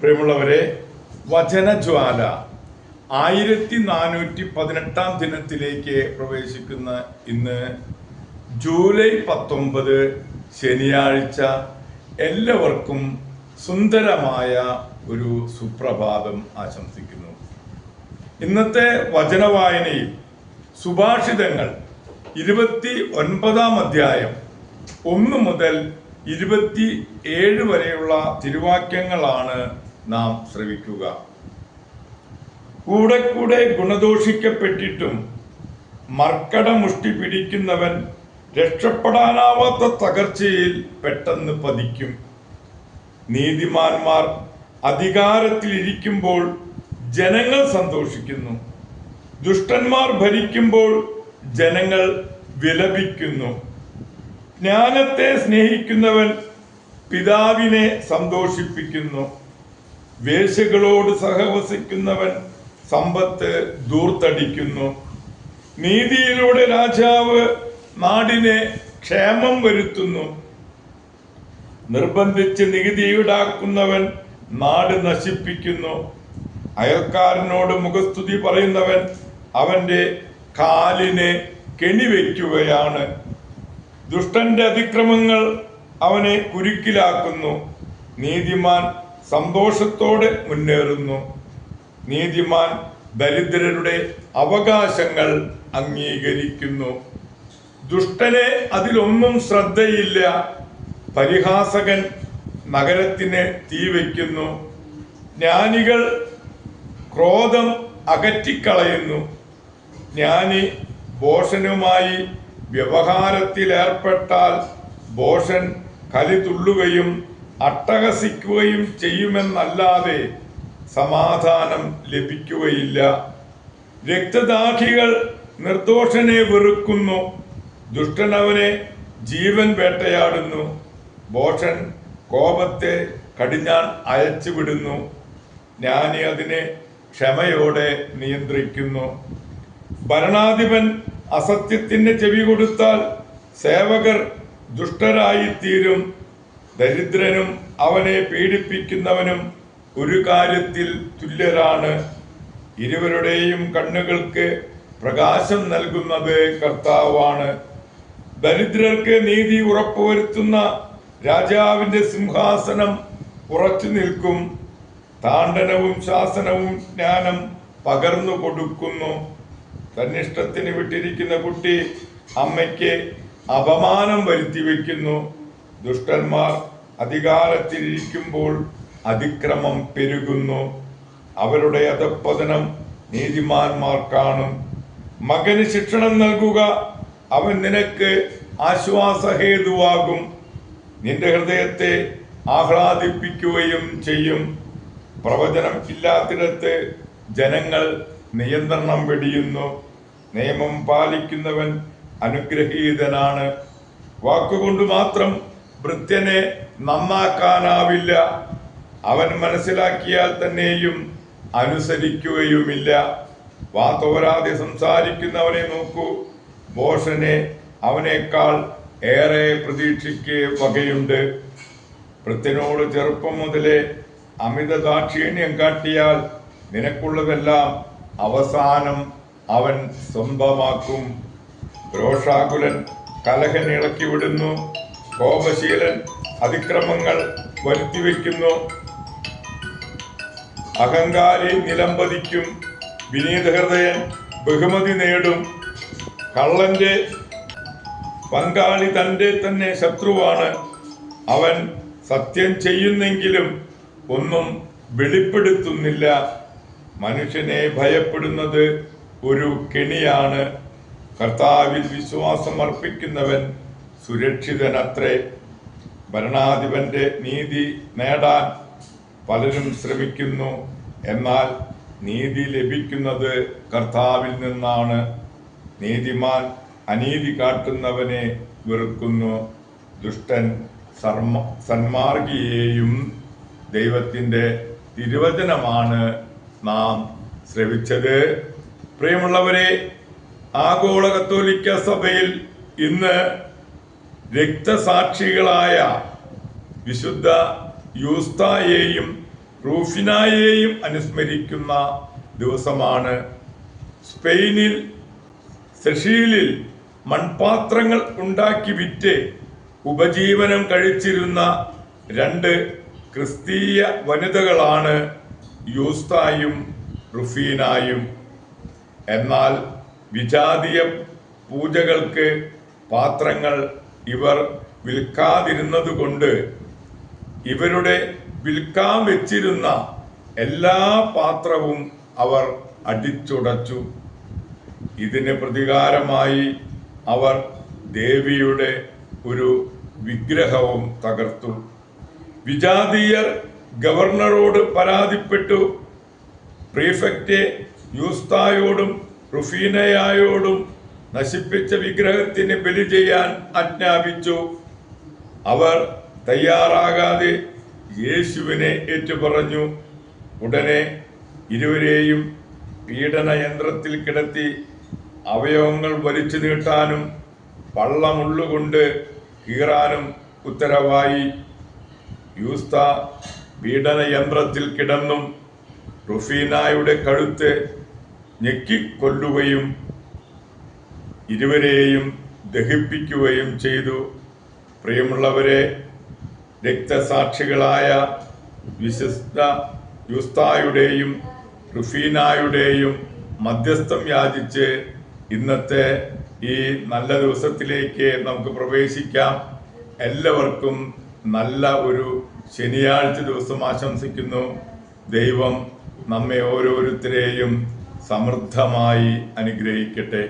പ്രിയമുള്ളവരെ വചനജ്വാല ആയിരത്തി നാനൂറ്റി പതിനെട്ടാം ദിനത്തിലേക്ക് പ്രവേശിക്കുന്ന ഇന്ന് ജൂലൈ പത്തൊമ്പത് ശനിയാഴ്ച എല്ലാവർക്കും സുന്ദരമായ ഒരു സുപ്രഭാതം ആശംസിക്കുന്നു. ഇന്നത്തെ വചനവായനയിൽ സുഭാഷിതങ്ങൾ ഇരുപത്തി ഒൻപതാം അധ്യായം ഒന്ന് മുതൽ ഇരുപത്തി ഏഴ് വരെയുള്ള തിരുവാക്യങ്ങളാണ് നാം ശ്രവിക്കുക. കൂടെ കൂടെ ഗുണദോഷിക്കപ്പെട്ടിട്ടും മർക്കട മുഷ്ടി പിടിക്കുന്നവൻ രക്ഷപ്പെടാനാവാത്ത തകർച്ചയിൽ പെട്ടെന്ന് പതിക്കും. നീതിമാന്മാർ അധികാരത്തിൽ ഇരിക്കുമ്പോൾ ജനങ്ങൾ സന്തോഷിക്കുന്നു. ദുഷ്ടന്മാർ ഭരിക്കുമ്പോൾ ജനങ്ങൾ വിലപിക്കുന്നു. ജ്ഞാനത്തെ സ്നേഹിക്കുന്നവൻ പിതാവിനെ സന്തോഷിപ്പിക്കുന്നു. വേശ്യകളോട് സഹവസിക്കുന്നവൻ സമ്പത്ത് ദൂർത്തടിക്കുന്നു. നീതിയിലൂടെ രാജാവ് നാടിനെ ക്ഷേമം വരുത്തുന്നു. നിർബന്ധിച്ച് നികുതി ഈടാക്കുന്നവൻ നാട് നശിപ്പിക്കുന്നു. അയൽക്കാരനോട് മുഖസ്തുതി പറയുന്നവൻ അവന്റെ കാലിനെ കെണിവെക്കുകയാണ്. ദുഷ്ടന്റെ അതിക്രമങ്ങൾ അവനെ കുരുക്കിലാക്കുന്നു. നീതിമാൻ സന്തോഷത്തോടെ മുന്നേറുന്നു. നീതിമാൻ ദരിദ്രരുടെ അവകാശങ്ങൾ അംഗീകരിക്കുന്നു. ദുഷ്ടനെ അതിലൊന്നും ശ്രദ്ധയില്ല. പരിഹാസകൻ നഗരത്തിന് തീവയ്ക്കുന്നു ജ്ഞാനികൾ ക്രോധം അകറ്റിക്കളയുന്നു. ജ്ഞാനി ഭോഷനുമായി വ്യവഹാരത്തിലേർപ്പെട്ടാൽ ഭോഷൻ കലി തുള്ളുകയും അട്ടഹസിക്കുകയും ചെയ്യുമെന്നല്ലാതെ സമാധാനം ലഭിക്കുകയില്ല. രക്തദാഹികൾ നിർദോഷനെ വെറുക്കുന്നു. ദുഷ്ടനവനെ ജീവൻ വേട്ടയാടുന്നു. ഭോഷൻ കോപത്തെ കടിഞ്ഞാൻ അയച്ചുവിടുന്നു. ജ്ഞാനി അതിനെ ക്ഷമയോടെ നിയന്ത്രിക്കുന്നു. ഭരണാധിപൻ അസത്യത്തിന് ചെവി കൊടുത്താൽ സേവകർ ദുഷ്ടരായിത്തീരും. ദരിദ്രനും അവനെ പീഡിപ്പിക്കുന്നവനും ഒരു കാര്യത്തിൽ തുല്യരാണ്. ഇരുവരുടെയും കണ്ണുകൾക്ക് പ്രകാശം നൽകുന്നത് കർത്താവാണ്. ദരിദ്രർക്ക് നീതി ഉറപ്പുവരുത്തുന്ന രാജാവിന്റെ സിംഹാസനം ഉറച്ചു നിൽക്കും. താണ്ടനവും ശാസനവും ജ്ഞാനം പകർന്നു കൊടുക്കുന്നു. തന്നിഷ്ടത്തിന് വിട്ടിരിക്കുന്ന കുട്ടി അമ്മയ്ക്ക് അപമാനം വരുത്തി വയ്ക്കുന്നു. ദുഷ്ടന്മാർ അധികാരത്തിലിരിക്കുമ്പോൾ അതിക്രമം പെരുകുന്നു. അവരുടെ അധപ്പതനം നീതിമാന്മാർ കാണും. മകന് ശിക്ഷണം നൽകുക അവൻ നിനക്ക് ആശ്വാസഹേതുവാകും. നിന്റെ ഹൃദയത്തെ ആഹ്ലാദിപ്പിക്കുകയും ചെയ്യും. പ്രവചനം ഇല്ലാത്തിടത്ത് ജനങ്ങൾ നിയന്ത്രണം വെടിയുന്നു. നിയമം പാലിക്കുന്നവൻ അനുഗ്രഹീതനാണ്. വാക്കുകൊണ്ട് മാത്രം ഭൃത്യനെ നന്നാക്കാനാവില്ല. അവൻ മനസ്സിലാക്കിയാൽ തന്നെയും അനുസരിക്കുകയുമില്ല. വാ തോരാതെ സംസാരിക്കുന്നവനെ നോക്കൂ. ഭോഷനെ അവനേക്കാൾ ഏറെ പ്രതീക്ഷയ്ക്ക് വകയുണ്ട്. ഭൃത്യനോട് ചെറുപ്പം മുതലേ അമിത ദാക്ഷിണ്യം കാട്ടിയാൽ നിനക്കുള്ളതെല്ലാം അവസാനം അവൻ സ്വന്തമാക്കും. രോഷാകുലൻ കലഹൻ ഇളക്കി വിടുന്നു കോപശീലൻ അതിക്രമങ്ങൾ വരുത്തിവെക്കുന്നു. അഹങ്കാരി നിലംപതിക്കും. വിനീതഹൃദയൻ ബഹുമതി നേടും. കള്ളന്റെ പങ്കാളി തന്റെ തന്നെ ശത്രുവാണ്. അവൻ സത്യം ചെയ്യുന്നെങ്കിലും ഒന്നും വെളിപ്പെടുത്തുന്നില്ല. മനുഷ്യനെ ഭയപ്പെടുന്നത് ഒരു കെണിയാണ്. കർത്താവിൽ വിശ്വാസം അർപ്പിക്കുന്നവൻ സുരക്ഷിതനത്രേ. ഭരണാധിപന്റെ നീതി നേടാൻ പലരും ശ്രമിക്കുന്നു. എന്നാൽ നീതി ലഭിക്കുന്നത് കർത്താവിൽ നിന്നാണ്. നീതിമാൻ അനീതി കാട്ടുന്നവനെ വെറുക്കുന്നു. ദുഷ്ടൻ സന്മാർഗിയേയും സന്മാർഗിയെയും ദൈവത്തിന്റെ തിരുവചനമാണ് നാം ശ്രവിച്ചത്. പ്രിയമുള്ളവരെ ആഗോള കത്തോലിക്ക സഭയിൽ ഇന്ന് രക്തസാക്ഷികളായ വിശുദ്ധ യൂസ്തായെയും റൂഫിനായെയും അനുസ്മരിക്കുന്ന ദിവസമാണ് സ്പെയിനിൽ സെഷീലിൽ മൺപാത്രങ്ങൾ ഉണ്ടാക്കി വിറ്റ് ഉപജീവനം കഴിച്ചിരുന്ന രണ്ട് ക്രിസ്തീയ വനിതകളാണ് യൂസ്തായും റുഫീനായും. എന്നാൽ വിജാതീയ പൂജകൾക്ക് പാത്രങ്ങൾ ഇവർ വിൽക്കാതിരുന്നത് കൊണ്ട് ഇവരുടെ വിൽക്കാൻ വെച്ചിരുന്ന എല്ലാ പാത്രവും അവർ അടിച്ചുടച്ചു. ഇതിന് പ്രതികാരമായി അവർ ദേവിയുടെ ഒരു വിഗ്രഹവും തകർത്തു. വിജാതീയർ ഗവർണറോട് പരാതിപ്പെട്ടു. പ്രീഫെക്റ്റ് യൂസ്തായോടും റുഫീനയായോടും നശിപ്പിച്ച വിഗ്രഹത്തിന് ബലി ചെയ്യാൻ ആജ്ഞാപിച്ചു. അവർ തയ്യാറാകാതെ യേശുവിനെ ഏറ്റുപറഞ്ഞു. ഉടനെ ഇരുവരെയും പീഡനയന്ത്രത്തിൽ കിടത്തി അവയവങ്ങൾ വലിച്ചു നീട്ടാനും പള്ളമുള്ളുകൊണ്ട് കീറാനും ഉത്തരവായി. യൂസ്ത പീഡന യന്ത്രത്തിൽ കിടന്നും റുഫീനായുടെ കഴുത്ത് ഞെക്കിക്കൊല്ലുകയും ഇരുവരെയും ദഹിപ്പിക്കുകയും ചെയ്തു. പ്രിയമുള്ളവരെ രക്തസാക്ഷികളായ വിശിഷ്ട യുസ്തായുടെയും റുഫീനായുടെയും മധ്യസ്ഥം യാചിച്ച് ഇന്നത്തെ ഈ നല്ല ദിവസത്തിലേക്ക് നമുക്ക് പ്രവേശിക്കാം. എല്ലാവർക്കും നല്ല ഒരു ശനിയാഴ്ച ദിവസം ആശംസിക്കുന്നു. ദൈവം നമ്മെ ഓരോരുത്തരെയും സമൃദ്ധമായി അനുഗ്രഹിക്കട്ടെ.